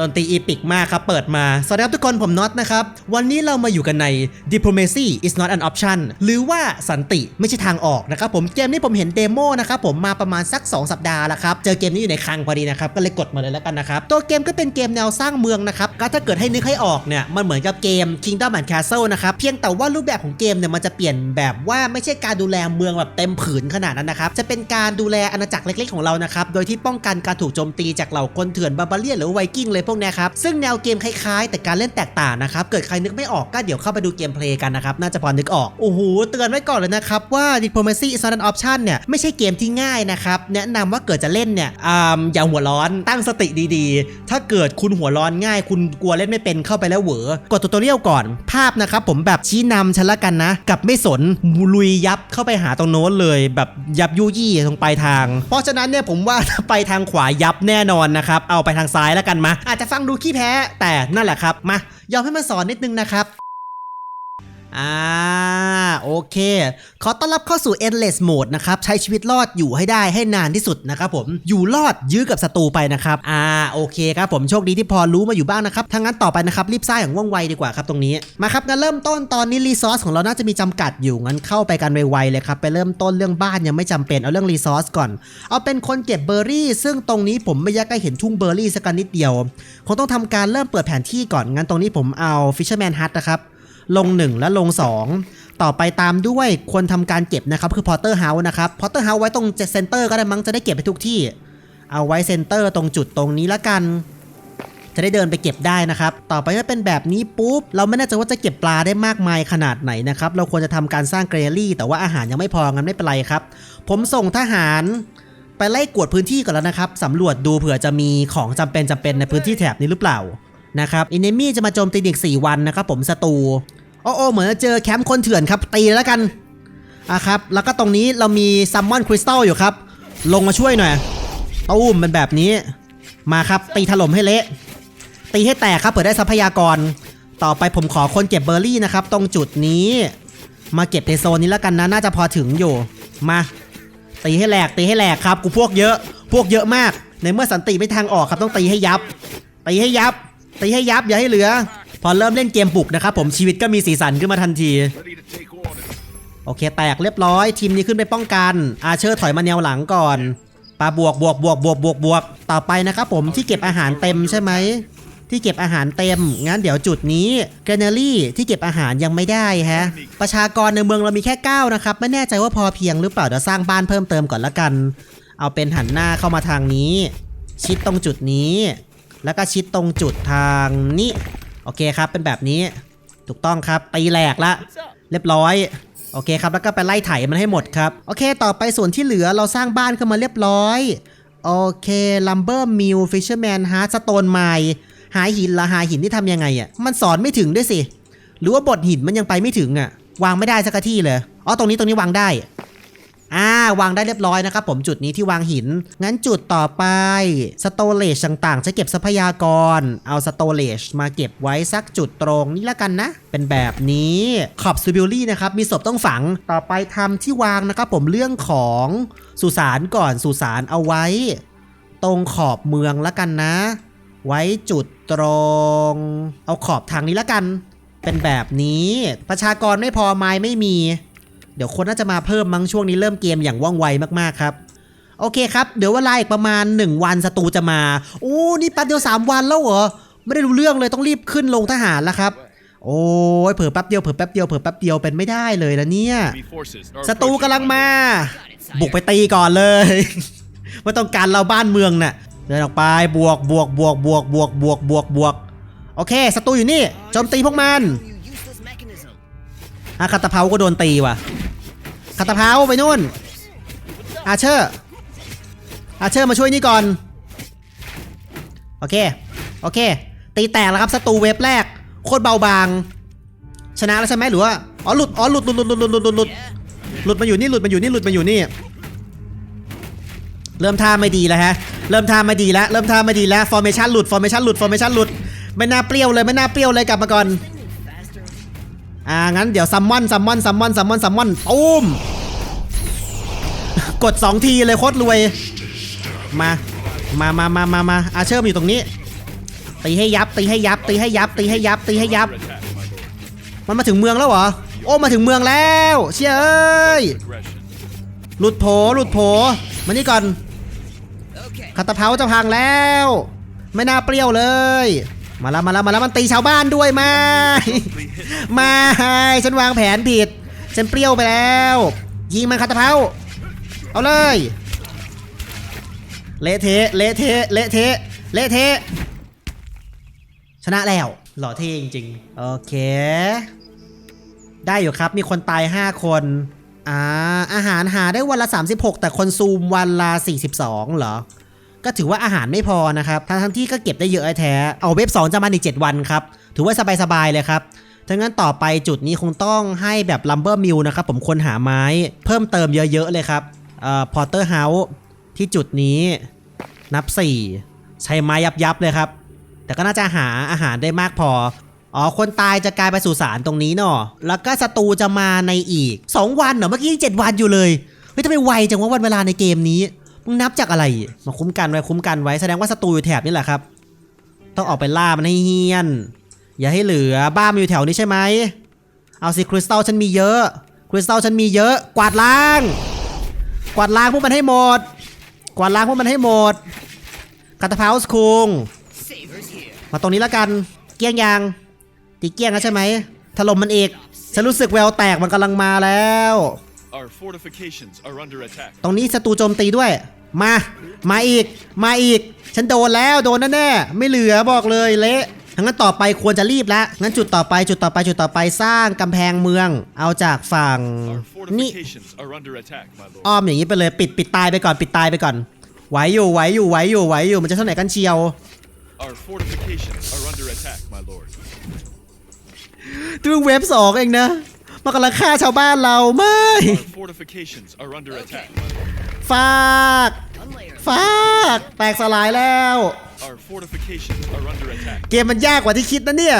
ดนตรีอีปิกมากครับ เปิดมา สวัสดีครับทุกคนผมน็อตนะครับ วันนี้เรามาอยู่กันใน diplomacy is not an option หรือว่าสันติไม่ใช่ทางออกนะครับผมเกมนี้ผมเห็นเดโมนะครับผมมาประมาณสัก 2 สัปดาห์แล้วครับ เจอเกมนี้อยู่ในคลังพอดีนะครับ ก็เลยกดมาเลยแล้วกันนะครับ ตัวเกมก็เป็นเกมแนวสร้างเมืองนะครับก็ถ้าเกิดให้นึกให้ออกเนี่ยมันเหมือนกับเกม Kingdom and Castle นะครับเพียงแต่ว่ารูปแบบของเกมเนี่ยมันจะเปลี่ยนแบบว่าไม่ใช่การดูแลเมืองแบบเต็มผืนขนาดนั้นนะครับจะเป็นการดูแลอาณาจักรเล็ก ๆ ของเรานะครับโดยที่ป้องกันการถูกโจมตีจากเหล่าคนเถื่อนบาบาเลียนหรือไวกิ้งเลยพวกนี้ครับซึ่งแนวเกมคล้ายๆ แต่การเล่นแตกต่างนะครับเกิดใครนึกไม่ออกก็เดี๋ยวเข้าไปดูเกมเพลย์กันนะครับน่าจะพอนึกออกโอ้โหเตือนไว้ก่อนเลยนะครับว่า Diplomacy is not an option เนี่ยไม่ใช่เกมที่ง่ายนะครับแนะนำว่าเกิดจะเล่นเนี่ยอ่าอย่าหัวร้อนตั้งสติดีๆ ถ้าเกิดคุณหัวร้อนง่าย คุณกลัวเล่นไม่เป็นเข้าไปแล้วเหวอกดตัวตัวเรียวก่อน ภาพนะครับผมแบบชี้นำฉันละกันนะกับไม่สนลุยยับเข้าไปหาตรงโน้นเลย แบบยับยุยี่ตรงปลายทาง เพราะฉะนั้นเนี่ยผมว่าถ้าไปทางขวายับแน่นอนนะครับเอาไปทางซ้ายแล้วกันมาอาจจะฟังดูขี้แพ้แต่นั่นแหละครับมายอมให้มันสอนนิดนึงนะครับ อ่าโอเค ขอต้อนรับเข้าสู่ endless mode นะครับ ใช้ชีวิตรอดอยู่ให้ได้ให้นานที่สุดนะครับผมอยู่รอดยื้อกับศัตรูไปนะครับอ่าโอเคครับผมโชคดีที่พอรู้มาอยู่บ้างนะครับถ้างั้นต่อไปนะครับรีบสร้างอย่างว่องไวดีกว่าครับตรงนี้มาครับงั้นเริ่มต้นตอนนี้รีซอสของเราน่าจะมีจำกัดอยู่งั้นเข้าไปกันไวๆเลยครับไปเริ่มต้นเรื่องบ้านยังไม่จำเป็นเอาเรื่องรีซอสก่อน เอาเป็นคนเก็บเบอร์รี่ ซึ่งตรงนี้ผมไม่ยากให้เห็นทุ่งเบอร์รี่สักนิดเดียวคงต้องทำการเริ่มเปิดแผนที่ก่อนงั้นตรงนี้ผมเอา Fisherman Hut นะครับ ลง 1 และลง 2 ต่อไปตามด้วยควรทำการเก็บนะครับคือ Porter House นะครับ Porter House ไว้ตรงเซนเตอร์ก็ได้มั้งจะได้เก็บไปทุกที่ เอาไว้เซนเตอร์ตรงจุดตรงนี้ละกัน จะได้เดินไปเก็บได้นะครับ ต่อไปถ้าเป็นแบบนี้ปุ๊บ เราไม่แน่ใจว่าจะเก็บปลาได้มากมายขนาดไหนนะครับ เราควรจะทำการสร้างเกรลี่ แต่ว่าอาหารยังไม่พองั้นไม่เป็นไรครับ ผมส่งทหารไปไล่กวดพื้นที่ก่อนแล้วนะครับสำรวจดูเผื่อจะมีของจำเป็นจำเป็นในพื้นที่แถบนี้หรือเปล่านะครับอินเนมี่จะมาโจมตีอีก4 วันนะครับผมศัตรู โอ้โอเหมือนจะเจอแคมป์คนเถื่อนครับตีแล้วกันอะครับแล้วก็ตรงนี้เรามีซัมมอนคริสตัลอยู่ครับ ลงมาช่วยหน่อยตู้มเป็นแบบนี้มาครับตีถล่มให้เละ ตีให้แตกครับเผื่อได้ทรัพยากร ต่อไปผมขอคนเก็บเบอร์รี่นะครับ ตรงจุดนี้ มาเก็บในโซนนี้แล้วกันนะน่าจะพอถึงอยู่มาตีให้แหลกตีให้แหลกครับกูพวกเยอะ พวกเยอะมาก ในเมื่อสันติไม่ทางออกครับต้องตีให้ยับตีให้ยับตีให้ยับอย่าให้เหลือ พอเริ่มเล่นเกมบุกนะครับผมชีวิตก็มีสีสันขึ้นมาทันที โอเค แตกเรียบร้อย ทีมนี้ขึ้นไปป้องกัน อาเชอร์ถอยมาแนวหลังก่อนปาบวกบวกบวกบวกบวกบวกต่อไปนะครับผมที่เก็บอาหารเต็มใช่ไหมที่เก็บอาหารเต็ม งั้นเดี๋ยวจุดนี้แกรเนอรี่ที่เก็บอาหารยังไม่ได้ฮะ ประชากรในเมืองเรามีแค่ 9 นะครับ ไม่แน่ใจว่าพอเพียงหรือเปล่าเดี๋ยวสร้างบ้านเพิ่มเติมก่อนละกัน เอาเป็นหันหน้าเข้ามาทางนี้ ชิดตรงจุดนี้ แล้วก็ชิดตรงจุดทางนี้ โอเคครับเป็นแบบนี้ถูกต้องครับตีแหลกละเรียบร้อยโอเคครับแล้วก็ไปไล่ไถมันให้หมดครับโอเค ต่อไปส่วนที่เหลือเราสร้างบ้านขึ้นมาเรียบร้อยโอเคลัมเบอร์มิลฟิชเชอร์แมนฮาร์สโตนไมหาหินละหาหินที่ทำยังไงอะ่ะมันสอนไม่ถึงด้วยสิ หรือว่าบทหินมันยังไปไม่ถึงอะ่ะ วางไม่ได้สักที่เลยอ๋อตรงนี้ตรงนี้วางได้ อ่าวางได้เรียบร้อยนะครับผมจุดนี้ที่วางหิน งั้นจุดต่อไปสโตเลชต่างๆ จะเก็บทรัพยากร เอาสโตเลชมาเก็บไว้สักจุดตรงนี้ละกันนะ เป็นแบบนี้ขอบซูบิลลี่นะครับมีศพต้องฝังต่อไปทำที่วางนะครับผมเรื่องของสุสานก่อนสุสานเอาไว้ ตรงขอบเมืองละกันนะ ไว้จุดตรง เอาขอบทางนี้ละกัน เป็นแบบนี้ประชากรไม่พอไม้ไม่มี เดี๋ยวคนน่าจะมาเพิ่มมั้งช่วงนี้เริ่มเกมอย่างว่องไวมากๆครับ โอเคครับ เดี๋ยวเวลาอีกประมาณ 1 วันศัตรูจะมา โอ้นี่แป๊บเดียว 3 วันแล้วเหรอ ไม่ได้รู้เรื่องเลยต้องรีบขึ้นลงทหารแล้วครับ โอ้ยเผลอแป๊บเดียวเผลอแป๊บเดียวเผลอแป๊บเดียวเป็นไม่ได้เลยนะเนี่ยศัตรูกำลังมา บุกไปตีก่อนเลยไม่ต้องการเราบ้านเมืองน่ะเดินออกไปบวกบวกบวกบวกบวกบวกบวกบวกโอเคศัตรูอยู่นี่โจมตีพวกมันอะคาตาเพาก็โดนตีว่ะ คาตาเพาไปนู่น อาเชอร์ อาเชอร์มาช่วยนี่ก่อน โอเค โอเค ตีแตกแล้วครับศัตรูเวฟแรก โคตรเบาบาง ชนะแล้วใช่ไหมหรือว่า อ๋อหลุด อ๋อหลุดหลุดหลุดหลุดหลุดหลุดหลุดหลุดมาอยู่นี่หลุดมาอยู่นี่หลุดมาอยู่นี่ เริ่มท่าไม่ดีแล้วฮะ เริ่มท่าไม่ดีแล้ว เริ่มท่าไม่ดีแล้ว ฟอร์เมชันหลุด ฟอร์เมชันหลุด ฟอร์เมชันหลุด ไม่น่าเปรี้ยวเลย ไม่น่าเปรี้ยวเลยกลับมาก่อน อ่างั้นเดี๋ยวซัมมอนซัมมอนซัมมอนซัมมอนซัมมอนตูมกด 2 ทีเลยโคตรรวย มา มามามามามาอาเชอร์มอยู่ตรงนี้ ตีให้ยับ ตีให้ยับ ตีให้ยับ ตีให้ยับ ตีให้ยับ Under attack, my lord. มันมาถึงเมืองแล้วเหรอ โอ้ มาถึงเมืองแล้ว เชี่ยเอ้ย Aggression. หลุดโผหลุดโผมานี่ก่อนคาตาเพาจะพังแล้ว ไม่น่าเปรี้ยวเลย มาแล้วมาแล้วมาแล้วมันตีชาวบ้านด้วยมา มาฉันวางแผนผิด ฉันเปรี้ยวไปแล้ว ยิงมันคาตาเพาเอาเลยเละเทะเละเทะเละเทะเละเทะชนะแล้ว หล่อเท่จริงๆ โอเค ได้อยู่ครับมีคนตาย 5 คนอ่าอาหารหาได้วันละ 36 แต่คนซูมวันละ 42 เหรอ ก็ถือว่าอาหารไม่พอนะครับทั้งทั้งที่ก็เก็บได้เยอะแท้เอาเว็บ 2 จะมาอีก 7 วันครับ ถือว่าสบายๆเลยครับถ้างั้นต่อไปจุดนี้คงต้องให้แบบลัมเบอร์มิลนะครับผมควรหาไม้เพิ่มเติมเยอะๆเลยครับเอ่อพอร์เตอร์เฮาส์ที่จุดนี้นับ 4 ใช้ไม้ยับๆเลยครับ แต่ก็น่าจะหาอาหารได้มากพออ๋อ คนตายจะกลายไปสู่สารตรงนี้เนาะแล้วก็ศัตรูจะมาในอีก 2 วันเหรอเมื่อกี้7วันอยู่เลยเฮ้ยทำไมไวจังว่าวันเวลาในเกมนี้ นับจากอะไร มาคุ้มกันไว้คุ้มกันไว้แสดงว่าศัตรูอยู่แถบนี่แหละครับ ต้องออกไปล่ามันให้เฮี้ยน อย่าให้เหลือบ้านมันอยู่แถวนี้ใช่ไหมเอาสิคริสตัลฉันมีเยอะคริสตัลฉันมีเยอะ กวาดล้าง กวาดล้างพวกมันให้หมด กวาดล้างพวกมันให้หมดคาตาพาวส์คุงมาตรงนี้แล้วกันเกี้ยงยางตีเกี้ยงแล้วใช่ไหมถล่มมันอีกฉันรู้สึกแววแตกมันกำลังมาแล้ว Our fortifications are under attack. ตรงนี้ศัตรูโจมตีด้วย มา มาอีก มาอีก ฉันโดนแล้วโดนแน่ๆไม่เหลือบอกเลยเละทั้งนั้นต่อไปควรจะรีบแล้วงั้นจุดต่อไปจุดต่อไปจุดต่อไปสร้างกำแพงเมือง เอาจากฝั่ง Our นี่ fortifications are under attack, my lord. อ้อมอย่างนี้ไปเลยปิดปิดตายไปก่อนปิดตายไปก่อนไหวอยู่ไหวอยู่ไหวอยู่ไหวอยู่มันจะเท่าไหร่กันเชียว Our fortifications are under attack, my lord. ดูเว็บสองเองนะมันกำลังฆ่าชาวบ้านเราไม่ Our fortifications are under attack, my lord. ฟากฟากแตกสลายแล้ว Our fortifications are under attack. เกมมันยากกว่าที่คิดนะเนี่ย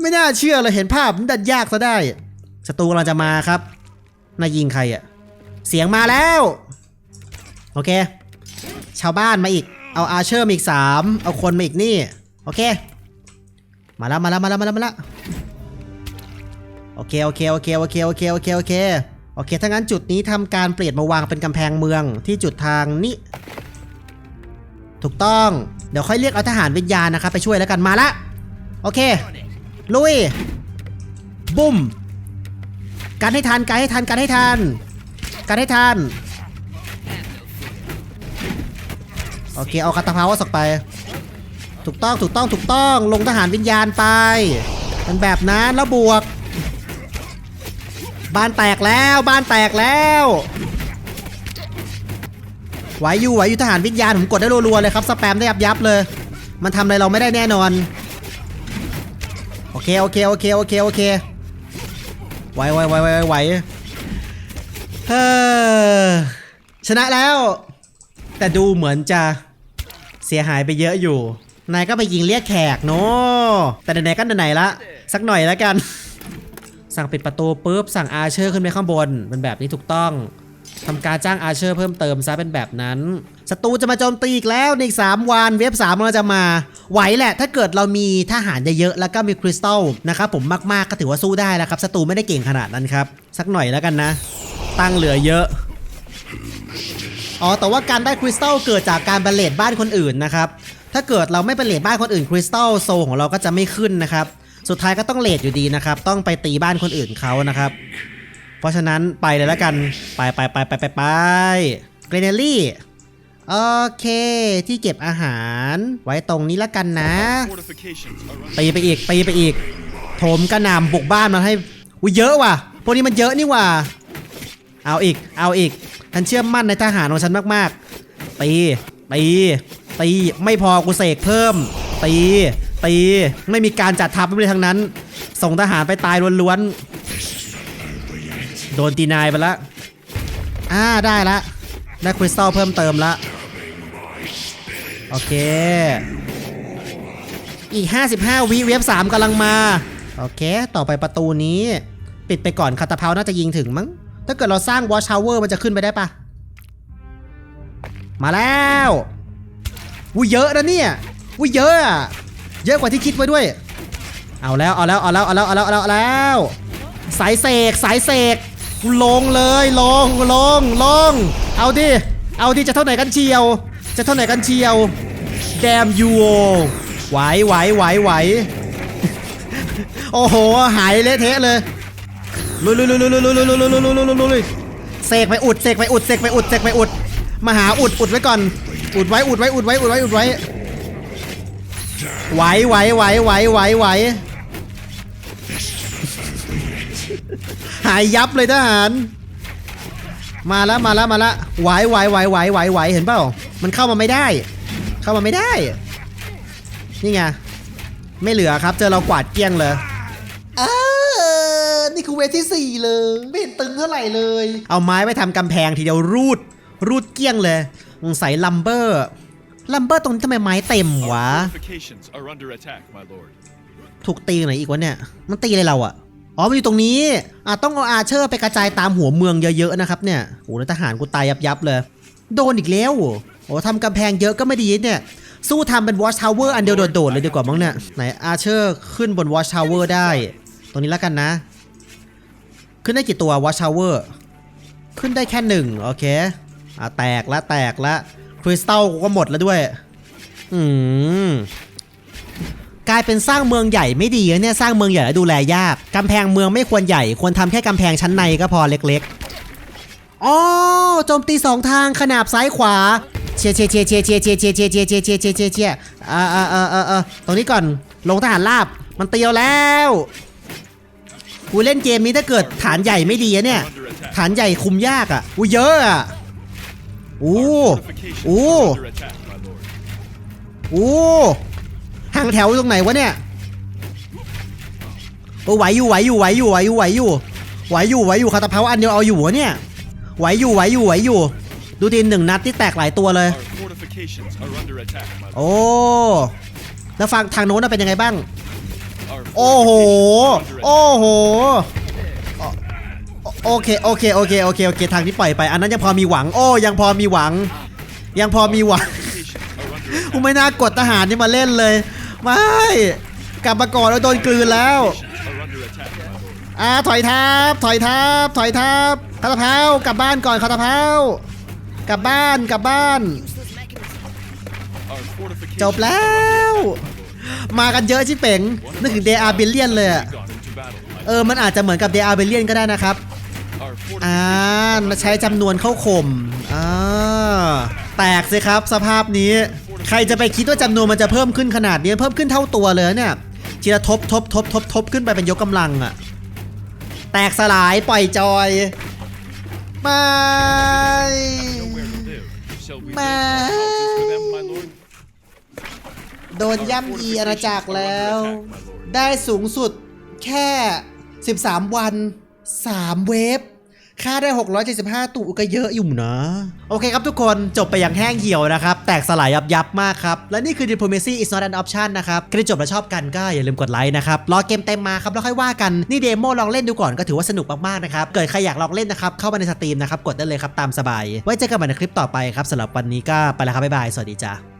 ไม่น่าเชื่อเลยเห็นภาพมันดันยากซะได้ศัตรูกำลังจะมาครับน่ายิงใครอะเสียงมาแล้ว โอเค ชาวบ้านมาอีก เอาอาเชอร์มาอีกสามเอาคนมาอีกนี่ โอเค มาแล้วมาแล้วมาแล้วมาแล้วมาแล้วโอเคโอเคโอเคโอเคโอเคโอเคโอเค โอเค ถ้างั้นจุดนี้ทำการเปลี่ยนมาวางเป็นกำแพงเมืองที่จุดทางนี้ ถูกต้อง เดี๋ยวค่อยเรียกเอาทหารวิญญาณนะครับไปช่วยแล้วกันมาละ โอเค ลุย บุ้ม การให้ทันการให้ทันการให้ทันการให้ทัน โอเค เอาคาตาพาวสอกไป ถูกต้องถูกต้องถูกต้องลงทหารวิญญาณไป เป็นแบบนั้นแล้วบวก บ้านแตกแล้วบ้านแตกแล้วไหวอยู่ไหวอยู่ทหารวิญญาณผมกดได้รัวๆเลยครับสแปมได้ยับยับเลย มันทำอะไรเราไม่ได้แน่นอน โอเคโอเคโอเคโอเคโอเคไหวไหวไหวไหวไหวเฮ้อชนะแล้ว แต่ดูเหมือนจะเสียหายไปเยอะอยู่ นายก็ไปยิงเรียกแขกเนาะแต่ไหนๆก็ไหนๆละ สักหน่อยแล้วกัน สั่งปิดประตูปุ๊บสั่งอาเชอร์ขึ้นไปข้างบนเป็นแบบนี้ถูกต้องทำการจ้างอาเชอร์เพิ่มเติมซะเป็นแบบนั้นศัตรูจะมาโจมตีอีกแล้วในอีก3วันเว็บ3เราจะมา ไหวแหละ ถ้าเกิดเรามีทหารเยอะๆแล้วก็มีคริสตัลนะครับผมมากๆก็ถือว่าสู้ได้แล้วครับศัตรูไม่ได้เก่งขนาดนั้นครับ สักหน่อยแล้วกันนะ ตั้งเหลือเยอะอ๋อแต่ว่าการได้คริสตัลเกิดจากการบรรเลดบ้านคนอื่นนะครับถ้าเกิดเราไม่บรรเลดบ้านคนอื่นคริสตัลโซของเราก็จะไม่ขึ้นนะครับ สุดท้ายก็ต้องเลดอยู่ดีนะครับ ต้องไปตีบ้านคนอื่นเขานะครับ เพราะฉะนั้นไปเลยแล้วกัน ไปไปไปไปไปไปเกรเนลลี่โอเค ที่เก็บอาหารไว้ตรงนี้แล้วกันนะตีไปอีกตีไปอีกโถมกระหน่ำบุกบ้านมาให้อุ้ยเยอะว่ะพวกนี้มันเยอะนี่ว่ะเอาอีก เอาอีกฉันเชื่อมั่นในทหารของฉันมากๆตีตีตีไม่พอกูเสกเพิ่มตี ตีไม่มีการจัดทัพไม่ได้ทั้งนั้น ส่งทหารไปตายล้วนๆ โดนตีนายไปละอ่าได้ละได้คริสตัลเพิ่มเติมละ โอเค อีก 55 วิเวฟ3กำลังมา โอเค ต่อไปประตูนี้ ปิดไปก่อนคาตาเพาน่าจะยิงถึงมั้ง ถ้าเกิดเราสร้างวอช t าวเวอร์มันจะขึ้นไปได้ปะมาแล้วอุ้ยเยอะนะเนี่ยอุ้ยเยอะอะ เยอะกว่าที่คิดไว้ด้วย เอาแล้วเอาแล้วเอาแล้วเอาแล้วเอาแล้วเอาแล้วสายเสกสายเสกลงเลยลงลงลงเอาดิเอาดิจะเท่าไหนกันเชียว จะเท่าไหนกันเชียวแดมยูโอไหวไหวไหวไหวโอ้โหหายเละเทะเลยลุยลุยลุยลุยลุยลุยลุยลุยลุยลุยลุยลุยลุยลุยเสกไปอุดเสกไปอุดเสกไปอุดเสกไปอุดมาหาอุดอุดไว้ก่อน อุดไว้อุดไว้อุดไว้อุดไว้อุดไว้ ไหวไหวไหวไหวไหวไหวหายยับเลยทหาร มาแล้วมาแล้วมาแล้วไหวไหวไหวไหวไหวไหวเห็นเปล่า มันเข้ามาไม่ได้ เข้ามาไม่ได้ นี่ไง ไม่เหลือครับ เจอเรากวาดเกลี้ยงเลยเออนี่คือเวทที่ 4 เลย ไม่เห็นตึงเท่าไหร่เลย เอาไม้ไปทำกำแพงทีเดียวรูด รูดเกลี้ยงเลยสงสัยลัมเบอร์ ลัมเบอร์ตรงนี้ทำไมไม้เต็มวะ Our fortifications are under attack, my lord. ถูกตีไหนอีกวะเนี่ย มันตีอะไรเราอะอ๋อ มันอยู่ตรงนี้ อะต้องเอาอาเชอร์ไปกระจายตามหัวเมืองเยอะๆนะครับเนี่ยโอ้แล้วทหารกูตายยับๆเลย โดนอีกแล้วโอ้ทำกำแพงเยอะก็ไม่ดีเนี่ย สู้ทำเป็นวอชทาวเวอร์อันเดียวโดดๆเลยดีกว่ามั้งเนี่ย ไหนอาเชอร์ขึ้นบนวอชทาวเวอร์ได้ ตรงนี้แล้วกันนะ ขึ้นได้กี่ตัววอชทาวเวอร์ ขึ้นได้แค่หนึ่งโอเค อะแตกละแตกละค ริสตัลกูก็หมดแล้วด้วย อืมกลายเป็นสร้างเมืองใหญ่ไม่ดีนะเนี่ยสร้างเมืองใหญ่แล้วดูแลยากกำแพงเมืองไม่ควรใหญ่ ควรทำแค่กำแพงชั้นในก็พอเล็กๆอ๋อโจมตีสองทางขนาบซ้ายขวาเชียร์เชียร์เชียร์เชียร์เชียร์เชียร์เชียร์เชียร์เชียร์เชียร์เชียร์เชียร์เชียร์เชียร์อ่าอ่าอ่าอ่าอ่าตรงนี้ก่อนลงทหารราบมันเตียวแล้วกูเล่นเกมนี้ถ้าเกิดฐานใหญ่ไม่ดีอะเนี่ย Under attack. ฐานใหญ่คุมยากอะอู้เยอะอะ อู้ Fortifications อู้ are under attack, my lord. โอ้ห่างแถวตรงไหนวะเนี่ยโอ้ไหวอยู่ไหวอยู่ไหวอยู่ไหวอยู่ไหวอยู่ไหวอยู่ไหวอยู่คาตาเพาอันเดียวเอาอยู่วะเนี่ยไหวอยู่ไหวอยู่ไหวอยู่ ดูดินหนึ่งนัดที่แตกหลายตัวเลย Our fortifications are under attack, my lord. โอ้แล้วฟังทางโน้นนะเป็นยังไงบ้าง Our โอ้โห fortifications are under โอ้ attack. โหโอ โอเคโอเคโอเคโอเคโอเคทางที่ปล่อยไป อันนั้นยังพอมีหวัง โอ้ยังพอมีหวัง ยังพอมีหวังกูไม่น่ากดทหารนี่มาเล่นเลย ไม่ กลับมาก่อนแล้วโดนกลืนแล้วอ่าถอยทับถอยทับถอยทับคาตาเพากลับบ้านก่อนคาตาเพากลับบ้านกลับบ้าน จบแล้ว มากันเยอะชิเป๋งนึกถึงเดอาร์เบเลียนเลยเออมันอาจจะเหมือนกับเดอาร์เบเลียนก็ได้นะครับ อ่า fortifications ใช้จำนวนเข้าข่มอ่าแตกสิครับสภาพนี้ ใครจะไปคิดว่าจำนวนมันจะเพิ่มขึ้นขนาดนี้เพิ่มขึ้นเท่าตัวเลยเนี่ยทีละทบทบทบทบทบขึ้นไปเป็นยกกำลังอะแตกสลายปล่อยจอยไม่ nowhere to live. Shall we build Man. more houses for them, my lord? โดนย่ำยีอาณาจักรแล้ว ได้สูงสุดแค่ 13 วัน 3 เวฟค่าได้ 675ตุก็เยอะอยู่นะ โอเคครับทุกคนจบไปอย่างแห้งเหี่ยวนะครับ แตกสลายยับยับมากครับ และนี่คือ Diplomacy is not an option นะครับใครจบและชอบกันก็อย่าลืมกดไลค์นะครับ รอเกมเต็มมาครับ แล้วค่อยว่ากัน นี่เดโมลองเล่นดูก่อนก็ถือว่าสนุกมากๆนะครับ เกิดใครอยากลองเล่นนะครับ เข้ามาในสตรีมนะครับ กดได้เลยครับตามสบาย ไว้เจอกันใหม่ในคลิปต่อไปครับสำหรับวันนี้ก็ไปแล้วครับบ๊ายบายสวัสดีจ้า